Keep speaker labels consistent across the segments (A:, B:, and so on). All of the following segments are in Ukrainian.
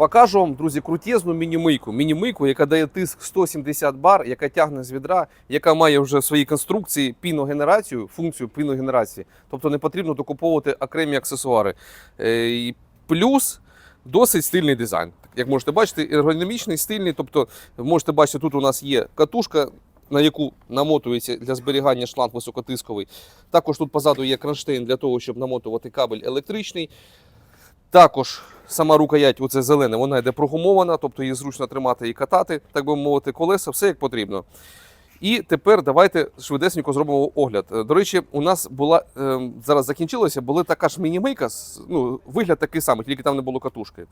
A: Покажу вам, друзі, крутезну міні-мийку. Міні-мийку, яка дає тиск 170 бар, яка тягне з відра, яка має вже в своїй конструкції піногенерацію, функцію піногенерації. Тобто не потрібно докуповувати окремі аксесуари. Е, і Плюс досить стильний дизайн. Як можете бачити, ергономічний, стильний. Тобто, можете бачити, тут у нас є катушка. На яку намотується для зберігання шланг високотисковий. Також тут позаду є кронштейн для того, щоб намотувати кабель електричний. Також сама рукоять, оце зелене, вона йде прогумована, тобто її зручно тримати і катати, так би мовити, колеса, все як потрібно. І тепер давайте швидесенько зробимо огляд. Е, До речі, у нас була е, зараз закінчилося, була така ж мінімейка, ну, вигляд такий самий, тільки там не було катушки.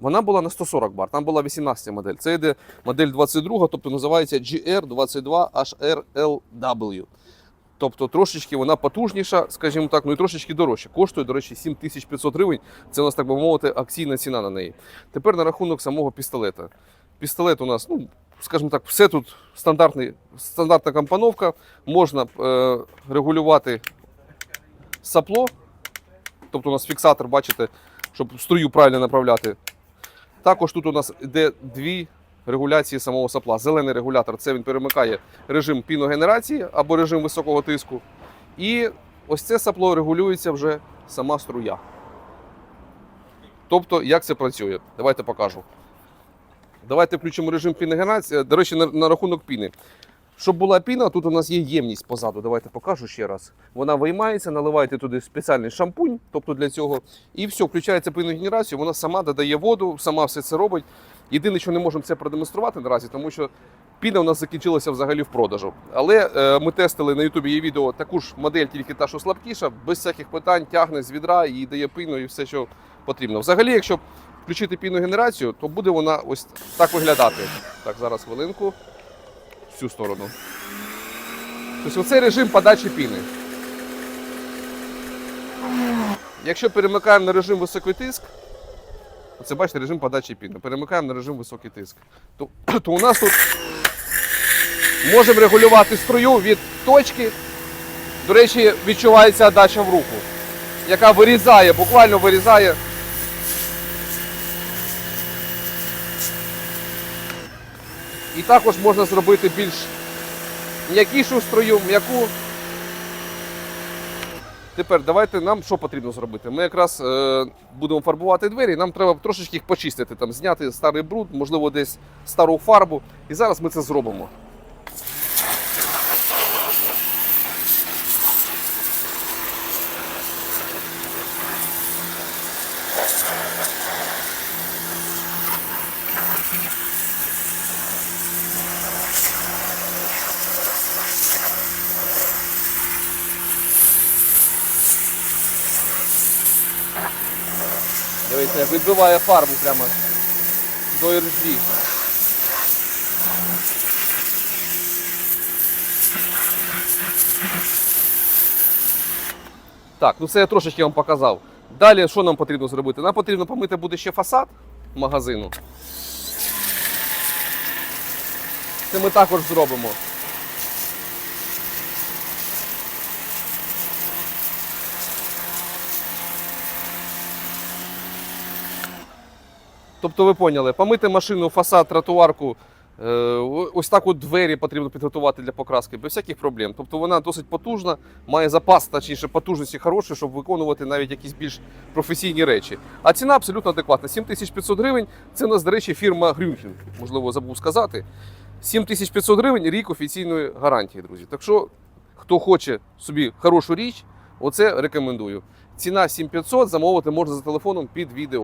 A: Вона була на 140 бар, там була 18 модель. Це йде модель 22, тобто називається GR22HRLW. Тобто трошечки вона потужніша, скажімо так, ну і трошечки дорожча. Коштує, до речі, 7500 гривень. Це у нас, так би мовити, акційна ціна на неї. Тепер на рахунок самого пістолета. Пістолет у нас, ну, скажімо так, все тут стандартний, стандартна компоновка. Можна е, регулювати сапло. Тобто у нас фіксатор, бачите, щоб струю правильно направляти. Також тут у нас йде дві регуляції самого сапла. Зелений регулятор це він перемикає режим піногенерації або режим високого тиску. І ось це сапло регулюється вже сама струя. Тобто, як це працює? Давайте покажу. Давайте включимо режим піногенерації. До речі, на, на рахунок піни. Щоб була піна, тут у нас є ємність позаду. Давайте покажу ще раз. Вона виймається, наливаєте туди спеціальний шампунь, тобто для цього. І все, включається піногенерацію, вона сама додає воду, сама все це робить. Єдине, що не можемо це продемонструвати наразі, тому що піна у нас закінчилася взагалі в продажу. Але е, ми тестили на Ютубі є відео таку ж модель, тільки та, що слабкіша, без всяких питань, тягне з відра і дає піну і все, що потрібно. Взагалі, якщо включити піногенерацію, то буде вона ось так виглядати. Так, зараз хвилинку. В цю сторону. Тобто оцей режим подачі піни. Якщо перемикаємо на режим високий тиск, Оце бачите режим подачі піни. Перемикаємо на режим високий тиск. То, то у нас тут можемо регулювати струю від точки. До речі, відчувається дача в руку, яка вирізає, буквально вирізає. І також можна зробити більш м'якішу струю, м'яку. Тепер давайте нам що потрібно зробити. Ми якраз е, будемо фарбувати двері. Нам треба трошечки їх почистити, там зняти старий бруд, можливо, десь стару фарбу. І зараз ми це зробимо. Дивіться, як відбиває фарбу прямо до іржі. Так, ну це я трошечки вам показав. Далі що нам потрібно зробити? Нам потрібно помити буде ще фасад магазину. Це ми також зробимо. Тобто ви поняли, помити машину, фасад, тротуарку, е, ось так от двері потрібно підготувати для покраски без всяких проблем. Тобто вона досить потужна, має запас, точніше потужності хороші, щоб виконувати навіть якісь більш професійні речі. А ціна абсолютно адекватна. 7500 гривень. Це у нас, до речі, фірма Грюнхен, можливо, забув сказати. 7500 гривень рік офіційної гарантії, друзі. Так що, хто хоче собі хорошу річ, оце рекомендую. Ціна 7500, замовити можна за телефоном під відео.